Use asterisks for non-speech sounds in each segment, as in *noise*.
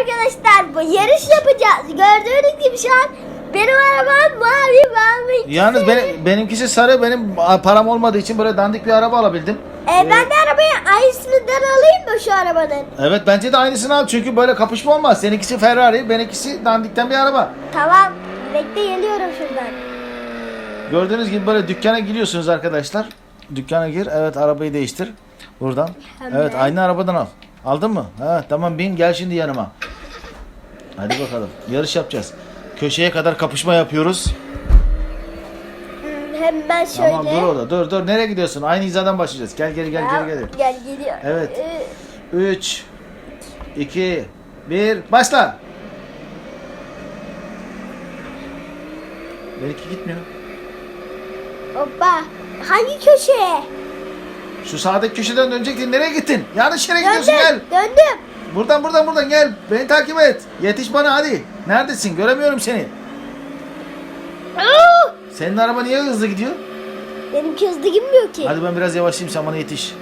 arkadaşlar bu yarış yapacağız. Gördüğünüz gibi şu an benim arabam mavi mavi. Yalnız benim, benimkisi sarı. Benim param olmadığı için böyle dandik bir araba alabildim. Ee, ben de arabayı aynısından alayım mı şu arabanın? Evet bence de aynısını al çünkü böyle kapışma olmaz. Seninkisi Ferrari, benimkisi dandikten bir araba. Tamam. Bekle geliyorum şuradan. Gördüğünüz gibi böyle dükkana giriyorsunuz arkadaşlar. Dükkana gir. Evet arabayı değiştir. Buradan. Hemen. Evet aynı arabadan al. Aldın mı? Ha tamam bin gel şimdi yanıma. Hadi bakalım. Yarış yapacağız. Köşeye kadar kapışma yapıyoruz. Hmm, Hemen şöyle. Tamam dur orada. Dur dur. Nereye gidiyorsun? Aynı hizadan başlayacağız. Gel gel gel gel gel. Gel geliyor. Evet. Ee, 3 2 1 başla. Belki gitmiyor. hoppa. Hangi köşeye? Şu sağdaki köşeden dönecektin. Nereye gittin? Yanlış yere gidiyorsun gel. Döndüm. Buradan buradan buradan gel. Beni takip et. Yetiş bana hadi. Neredesin? Göremiyorum seni. Aa! Senin araba niye hızlı gidiyor? Benimki hızlı gitmiyor ki. Hadi ben biraz yavaşlayayım sen bana yetiş.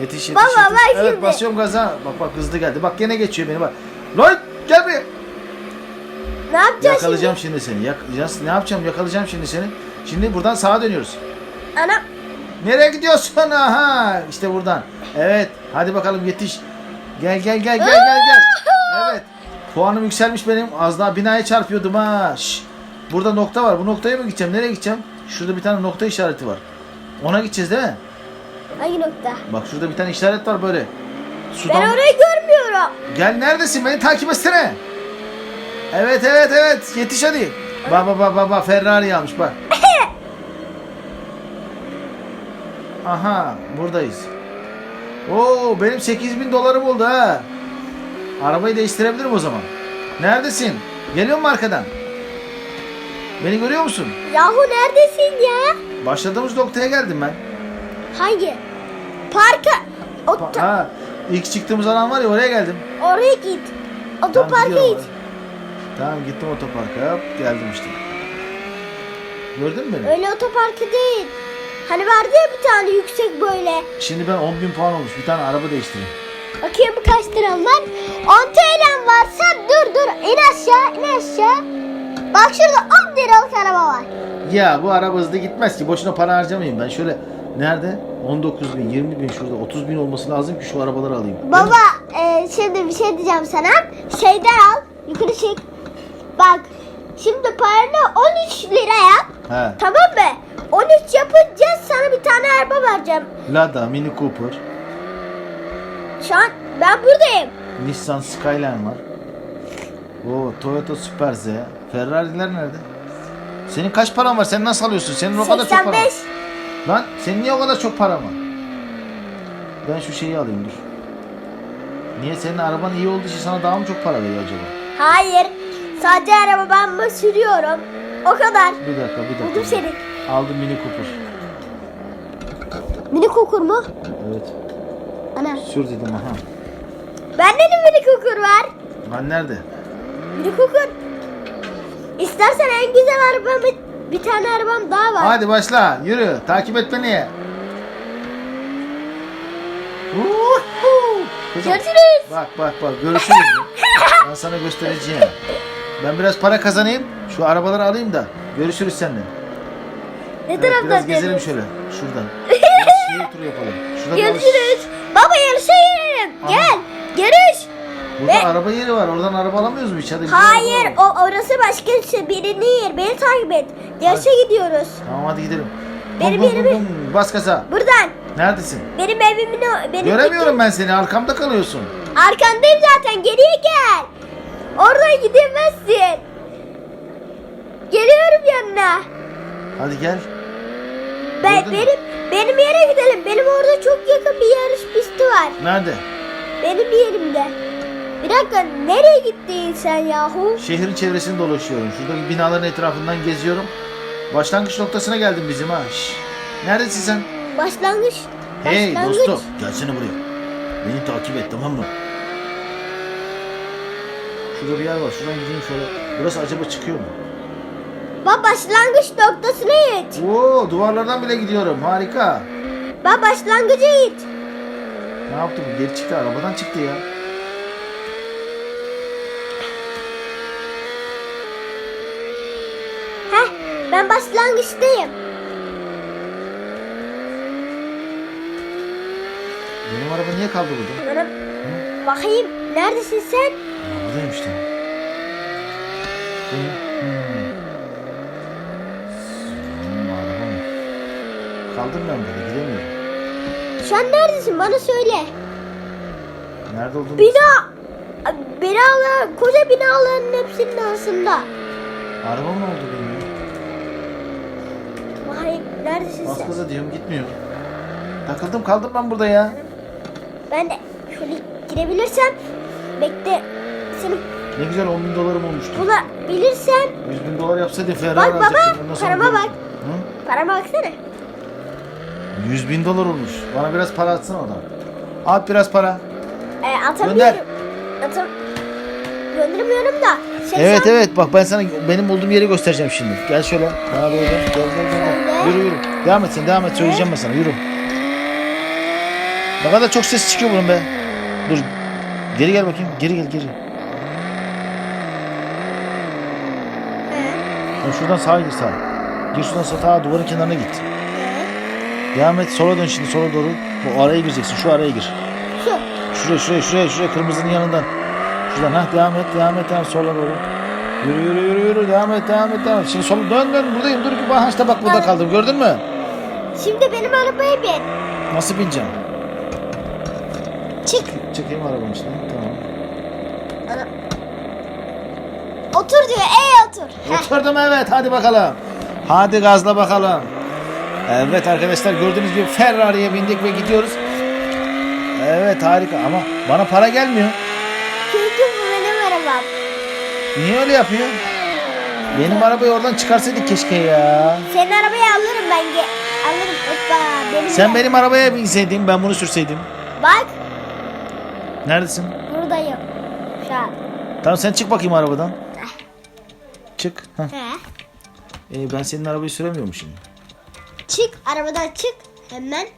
Yetiş yetiş Baba, yetiş. bak evet şimdi. basıyorum gaza. Bak bak hızlı geldi. Bak gene geçiyor beni bak. Lloyd gel buraya. Ne yapacağız Yakalayacağım şimdi seni. Yak, ya- ne yapacağım? Yakalayacağım şimdi seni. Şimdi buradan sağa dönüyoruz. şimdi? Ana. Nereye gidiyorsun? *laughs* Aha işte buradan. Evet. Hadi bakalım yetiş. Gel gel gel gel gel gel. *laughs* Evet. Puanım yükselmiş benim. Az daha binaya çarpıyordum ha. Şş. Burada nokta var. Bu noktaya mı gideceğim? Nereye gideceğim? Şurada bir tane nokta işareti var. Ona gideceğiz değil mi? Hangi nokta? Bak şurada bir tane işaret var böyle. Sudan... Ben orayı görmüyorum. Gel neredesin? Beni takip etsene. Evet evet evet. Yetiş hadi. Baba baba baba Ferrari almış bak. *laughs* Aha buradayız. Oo benim 8000 dolarım oldu ha. Arabayı değiştirebilirim o zaman. Neredesin? Geliyor mu arkadan? Beni görüyor musun? Yahu neredesin ya? Başladığımız noktaya geldim ben. Hangi? Parka. Pa- Ot- ha, ilk çıktığımız alan var ya oraya geldim. oraya git. Otoparka gidiyorum git. Tamam gittim otoparka hop geldim işte. Gördün mü beni? Öyle otoparkı değil. Hani vardı ya bir tane yüksek böyle. Şimdi ben 10 bin puan olmuş. Bir tane araba değiştireyim. Bakayım kaç liram var. 10 TL'm varsa dur dur in aşağı in aşağı. Bak şurada 10 liralık araba var. Ya bu araba hızlı gitmez ki. Boşuna para harcamayayım. Ben şöyle nerede? 19 bin, 20 bin şurada 30 bin olması lazım ki şu arabaları alayım. Baba e, şimdi bir şey diyeceğim sana. Şeyden al yukarı çek. Bak şimdi paranı 13 lira yap. He. Tamam mı? 13 yapınca sana bir tane araba vereceğim. Lada, Mini Cooper, Şu an ben buradayım. Nissan Skyline var. O Toyota Super Z. Ferrari'ler nerede? Senin kaç paran var? Sen nasıl alıyorsun? Senin o kadar çok paran var. 85. Lan senin niye o kadar çok paran var? Ben şu şeyi alayım dur. Niye senin araban iyi olduğu için sana daha mı çok para veriyor acaba? Hayır. Sadece arabamı sürüyorum. O kadar. Bir dakika bir dakika. Buldum seni. Aldım Mini Cooper. Mini Cooper mu? Evet. Ana. Sür dedim aha. Bende de Mini Cooper var. Lan nerede? Mini Cooper. İstersen en güzel arabamı bir tane arabam daha var. Hadi başla. Yürü. Takip et beni. Kızım, Görüşürüz. Bak bak bak görüşürüz. *laughs* ben sana göstereceğim. Ben biraz para kazanayım. Şu arabaları alayım da. Görüşürüz seninle. Ne Evet, taraftan biraz gezelim şöyle. Şuradan. Turu yapalım. Şurada Görüşürüz. Baba yarışa girelim. Aha. Gel. Görüş. Burada Ve- araba yeri var. Oradan araba alamıyoruz mu bir Hayır araba o orası başka şey. Birinin yer. Beni takip et. Yarışa gidiyoruz. Tamam hadi gidelim. Benim Bum, bum, yerimi- bum. Bas gaza. Buradan. Neredesin? Benim evimin o. Benim Göremiyorum ben seni. Arkamda kalıyorsun. Arkandayım zaten. Geriye gel. Oradan gidemezsin. Geliyorum yanına. Hadi gel. Ben, Gördün mü? benim benim yere gidelim. Benim orada çok yakın bir yarış pisti var. Nerede? Benim yerimde. Bir dakika nereye gittin sen yahu? Şehrin çevresini dolaşıyorum. Şuradaki binaların etrafından geziyorum. Başlangıç noktasına geldim bizim ha. Şş. Neredesin sen? Başlangıç. Hey Başlangıç. dostum gelsene buraya. Beni takip et tamam mı? Şurada bir yer var. Şuradan gideyim şöyle. Burası acaba çıkıyor mu? Baba başlangıç noktasına git. Oo duvarlardan bile gidiyorum. Harika. Baba başlangıca git. Ne yaptı bu? Geri çıktı. Arabadan çıktı ya. Heh ben başlangıçtayım. Benim araba niye kaldı burada? Bana... Bakayım neredesin sen? Buradayım işte. Benim... Kaldım ben burada gidemiyorum. Şu an neredesin bana söyle. Nerede olduğunu Bina, binalar, koca binaların hepsinin arasında. Araba mı oldu benim ya? Bakayım neredesin Bas sen? gaza diyorum gitmiyor. Takıldım kaldım ben burada ya. Ben de şöyle girebilirsem bekle seni Ne güzel 10 bin dolarım olmuştu. bulabilirsem 100 bin dolar yapsaydı Ferrari Bak baba, alacaktım. Sonra parama bak. Hı? parama baksana. 100 bin dolar olmuş. Bana biraz para atsana oradan. At biraz para. E, atamıyorum. Gönder. Atam gönderemiyorum da. Şey Evet sen- evet bak ben sana benim bulduğum yeri göstereceğim şimdi. Gel şöyle. Bana doğru gel. Gel gel gel. Yürü yürü. Devam et sen devam et söyleyeceğim ben sana yürü. Ne kadar çok ses çıkıyor bunun be. Dur. Geri gel bakayım. Geri gel geri. Sen şuradan sağa gir sağa. Gir şuradan sağa duvarın kenarına git. Devam et sola dön şimdi sola doğru. Bu araya gireceksin. Şu araya gir. Şu. Şuraya şuraya şuraya şuraya kırmızının yanından. Şuradan ha devam et devam et devam sola doğru. Yürü yürü yürü yürü devam et devam et devam et. Şimdi sola dön dön buradayım dur ki bak işte bak burada kaldım gördün mü? Şimdi benim arabaya bin. Nasıl bineceğim? Çık. Çekeyim arabanın içine tamam. Ana. Otur diyor. Ey otur. Oturdum evet hadi bakalım. Hadi gazla bakalım. Evet arkadaşlar gördüğünüz gibi Ferrari'ye bindik ve gidiyoruz. Evet harika ama bana para gelmiyor. Çünkü bu benim arabam. Niye öyle yapıyor? Benim arabayı oradan çıkarsaydık keşke ya. Senin arabayı alırım ben. Alırım. Hoppa. Benim Sen de. benim arabaya binseydin ben bunu sürseydim. Bak. Neredesin? Buradayım. Şu an. Tamam sen çık bakayım arabadan. Çık. Heh. Ee, ben senin arabayı süremiyormuşum. Çık. Arabadan çık. Hemen.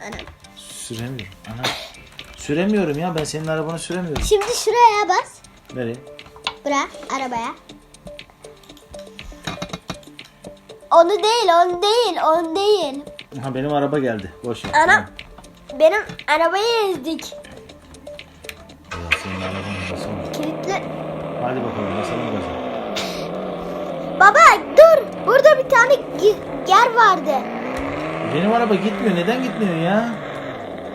Anam. Süremiyorum. Ana. Süremiyorum ya ben senin arabanı süremiyorum. Şimdi şuraya bas. Nereye? Bırak arabaya. Onu değil, onu değil, onu değil. Ha benim araba geldi. Boş ver. Anam, benim arabayı ezdik. Ya senin araban basalım. Kilitli. Hadi bakalım basalım gaza. Baba dur, burada bir tane yer vardı. Benim araba gitmiyor. Neden gitmiyor ya?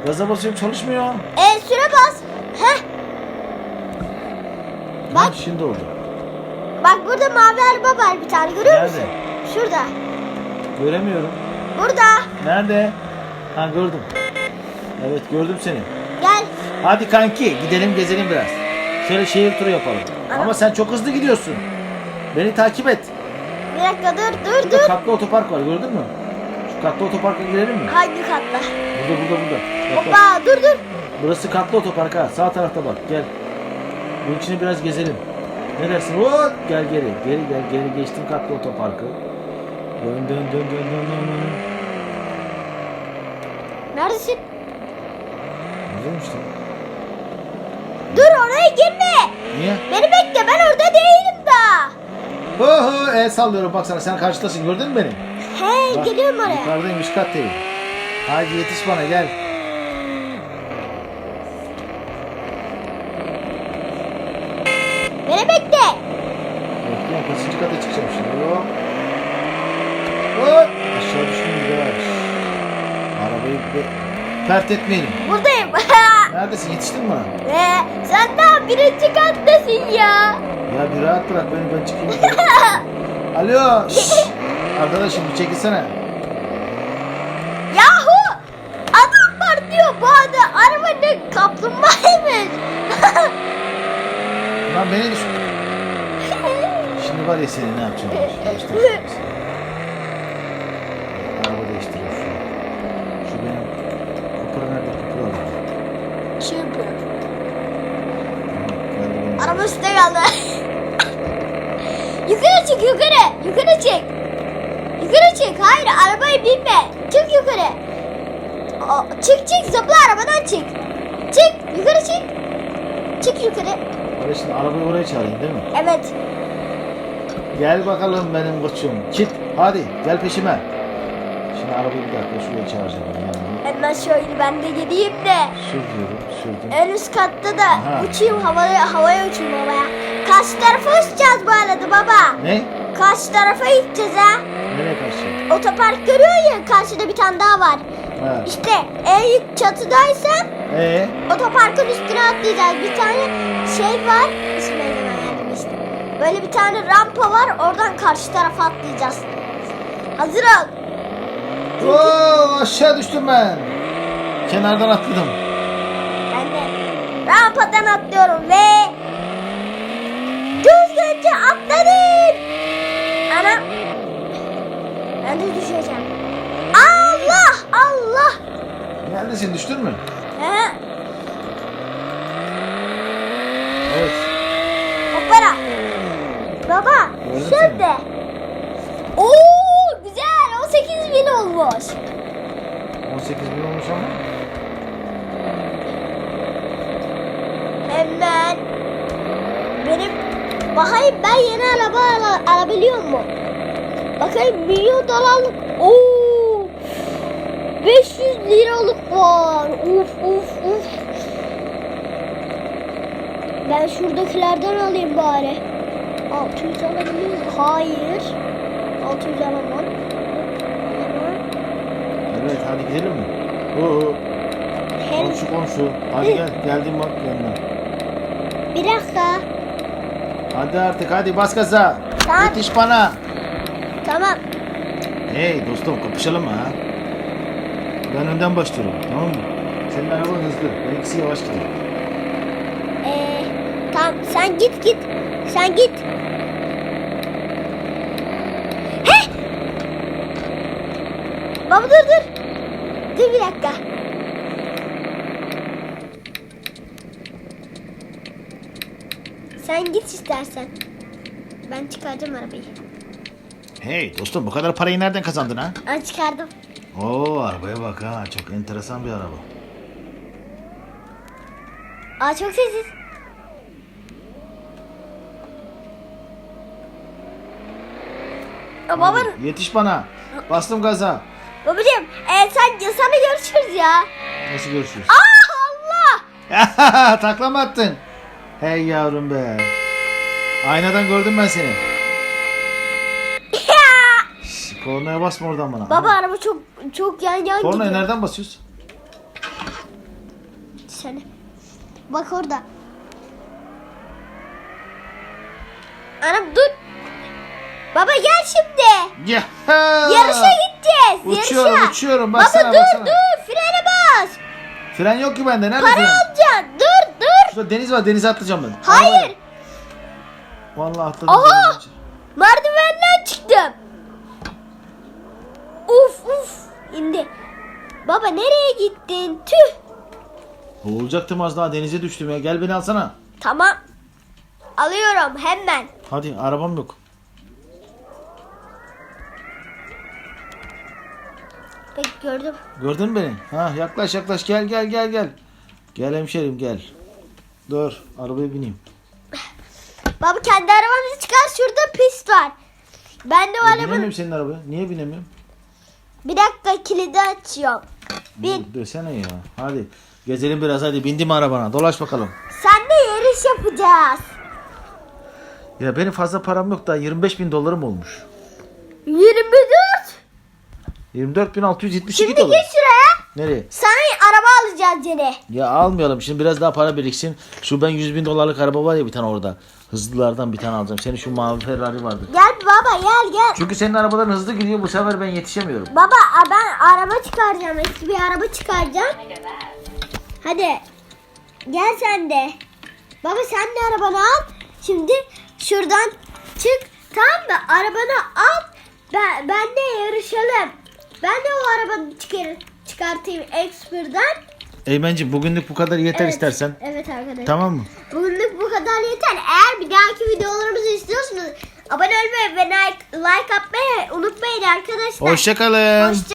Gaza basıyorum çalışmıyor. E süre bas. Heh, Bak. Bak. şimdi oldu. bak burada mavi araba var bir tane görüyor musun? Nerede? Şurada. Göremiyorum. Burada. Nerede? Ha gördüm. Evet gördüm seni. Gel. Hadi kanki gidelim gezelim biraz. Şöyle şehir turu yapalım. Ana. Ama sen çok hızlı gidiyorsun. Beni takip et. Bir dakika dur, dur, Burada dur. katlı otopark var gördün mü? Şu katlı otoparka girelim mi? Hangi katta? Burada burada burada. Bak, bak. Hoppa, dur, dur. Burası katlı otopark ha. Sağ tarafta bak gel. Bunun içine biraz gezelim. Ne dersin? Hop gel geri. Geri gel geri geçtim katlı otoparkı. Dön dön dön dön dön dön. dön. Neredesin? Güzelmiş lan. Dur oraya girme. Niye? Beni bekle ben orada değilim. Oho el sallıyorum baksana sen karşıdasın gördün mü beni? Hey Bak, geliyorum oraya. Yukarıdayım üst kattayım. Hadi yetiş bana gel. Beni bekle. Bekliyorum kaçıncı kata çıkacağım şimdi. Hop. Hop. Aşağı düştüm biraz. Arabayı bir pert etmeyelim. Buradayım. *laughs* Neredesin yetiştin mi bana? Ve sen daha birinci kattasın ya. Ya bir rahat bırak beni ben çıkayım. *laughs* Alo. şşş. Arkadaşım bir çekilsene. Yahu adam var diyor bu arada araba ne kaplumbağaymış. Lan beni düş. Şimdi var ya seni ne yapacağım? *laughs* Değiştireceğim. Araba değiştiriyorsun. Şu benim Cooper nerede? Cooper orada. Çünkü Tamam, üstte kaldı. *laughs* yukarı çık yukarı. Yukarı çık. Yukarı çık. Hayır arabaya binme. Çık yukarı. O, çık çık zıpla arabadan çık. Çık yukarı çık. Çık yukarı. Öyle şimdi arabayı oraya çağırayım değil mi? Evet. Gel bakalım benim koçum. Git hadi gel peşime. Şimdi arabayı bir dakika şuraya çağıracağım. Yani. Hemen şöyle ben de gideyim de. Sür diyorum sürdüm. En üst katta da Aha. uçayım havaya, havaya uçayım havaya. Karşı tarafa uçacağız bu arada baba. Ne? Karşı tarafa gideceğiz ha. Nereye karşı? Otopark görüyor ya karşıda bir tane daha var. Ha. İşte en çatıdaysan Ee? otoparkın üstüne atlayacağız. Bir tane şey var. İsmi neydi ben yardım işte. Böyle bir tane rampa var. Oradan karşı tarafa atlayacağız. Hazır ol. Oo, aşağı düştüm ben. Kenardan atladım. Ben de rampadan atlıyorum ve düzgünce atladım. Ana. Ben de düşeceğim. Allah Allah. Neredesin düştün mü? He, Evet. hoppara. Baba Gördüm şimdi. Oo güzel 18 olmuş. 18 bin olmuş ama. Hemen benim bakayım ben yeni araba ala, alabiliyor mu? Bakayım milyon dolarlık. Oo! 500 liralık var. Uf uf uf. Ben şuradakilerden alayım bari. 600 alabilir miyim? Hayır. 600 alamam. Hadi gidelim mi? Oo, Hem komşu komşu. Hadi gel geldim bak yanına. bir dakika. Hadi artık hadi bas gaza. Tamam. Yetiş bana. Tamam. Hey dostum kapışalım mı ha? Ben önden başlıyorum tamam mı? Senin araban hızlı. Benimkisi yavaş gidiyor. Ee, tamam sen git git. Sen git. He! Baba dur dur. Dur bir dakika. Sen git istersen. Ben çıkaracağım arabayı. Hey dostum bu kadar parayı nereden kazandın ha? Ben çıkardım. Oo arabaya bak ha çok enteresan bir araba. Aa çok sessiz. Baba, Yetiş bana. Bastım gaza. Babacığım, e, sen sana görüşürüz ya. Nasıl görüşürüz? Aa Allah! *laughs* Takla mı attın? Hey yavrum be. Aynadan gördüm ben seni. Şş, Kornaya basma oradan bana. Baba araba çok çok yan yan Kornaya gidiyor. nereden basıyoruz? Seni. Bak orada. Anam dur. Baba gel şimdi. Ya. Yarışa gideceğiz. Uçuyorum yarışa. uçuyorum. Baba Baksana dur baksana. dur frene bas. Fren yok ki bende. Nerede Para fren? alacaksın. Dur dur. Şurada deniz var. Denize atlayacağım ben. Hayır. Vallahi atladım. Aha. denize. Merdivenden çıktım. Uf uf indi. Baba nereye gittin? Tüh. Boğulacaktım az daha denize düştüm ya. Gel beni alsana. Tamam. Alıyorum hemen. Hadi arabam yok. Gördüm. Gördün mü beni? Ha yaklaş yaklaş gel gel gel gel. Gel hemşerim gel. Dur arabaya bineyim. Baba kendi arabamızı çıkar şurada pist var. Ben de o E, arabanın binemiyorum senin arabaya. Niye binemiyorum? bir dakika kilidi açıyorum. Bin. Desene ya. Hadi gezelim biraz hadi. Bindim arabana. Dolaş bakalım. Sen de yarış yapacağız. Ya benim fazla param yok daha 25 bin dolarım olmuş. 24. 24.672 Şimdi geç şuraya. Nereye? Sana araba alacağız yine. Ya almayalım. Şimdi biraz daha para biriksin. Şu ben 100 bin dolarlık araba var ya bir tane orada. Hızlılardan bir tane alacağım. Senin şu mavi Ferrari vardı. Gel baba gel gel. Çünkü senin arabaların hızlı gidiyor. Bu sefer ben yetişemiyorum. Baba ben araba çıkaracağım. Eski bir araba çıkaracağım. Hadi. Gel sen de. Baba sen de arabanı al. Şimdi şuradan çık. Tamam mı? Arabanı al. Ben, ben de yarışalım. Ben de o arabanı çıkar, çıkartayım X1'den. Eymenci bugünlük bu kadar yeter Evet. istersen. Evet arkadaşlar. Tamam mı? Bugünlük bu kadar yeter. Eğer bir dahaki videolarımızı istiyorsanız abone olmayı ve like, like atmayı unutmayın arkadaşlar. Hoşçakalın. Hoşça-